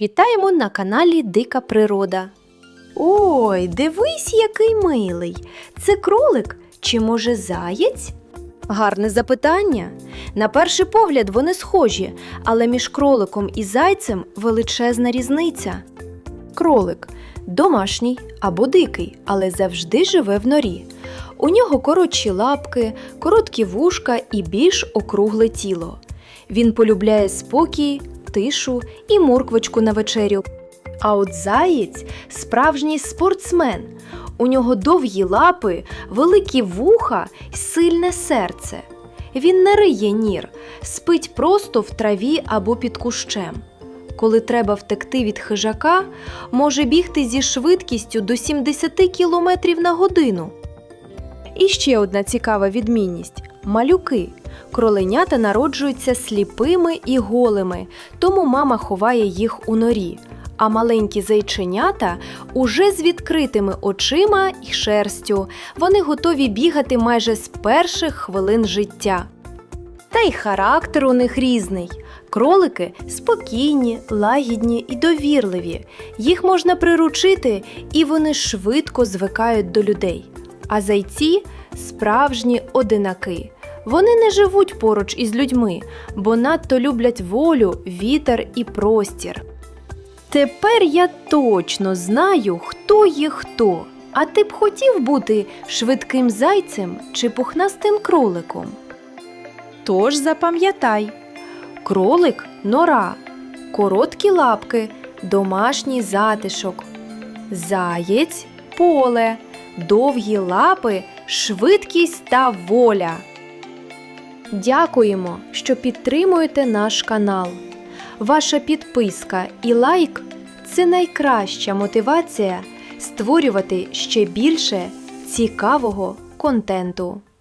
Вітаємо на каналі Дика Природа. Ой, дивись, який милий. Це кролик чи може заєць? Гарне запитання. На перший погляд вони схожі, але між кроликом і зайцем величезна різниця. Кролик домашній або дикий, але завжди живе в норі. У нього коротші лапки, короткі вушка і більш округле тіло. Він полюбляє спокій, тишу і морквочку на вечерю. А от заєць справжній спортсмен. У нього довгі лапи, великі вуха сильне серце. Він не риє нір, спить просто в траві або під кущем. Коли треба втекти від хижака, може бігти зі швидкістю до 70 км на годину. І ще одна цікава відмінність малюки. Кроленята народжуються сліпими і голими, тому мама ховає їх у норі. А маленькі зайченята уже з відкритими очима і шерстю. Вони готові бігати майже з перших хвилин життя. Та й характер у них різний. Кролики спокійні, лагідні і довірливі. Їх можна приручити, і вони швидко звикають до людей. А зайці справжні одинаки. Вони не живуть поруч із людьми, бо надто люблять волю, вітер і простір. Тепер я точно знаю, хто є хто. А ти б хотів бути швидким зайцем чи пухнастим кроликом? Тож запам'ятай: кролик нора, короткі лапки, домашній затишок, заєць поле, довгі лапи, швидкість та воля. Дякуємо, що підтримуєте наш канал. Ваша підписка і лайк це найкраща мотивація створювати ще більше цікавого контенту.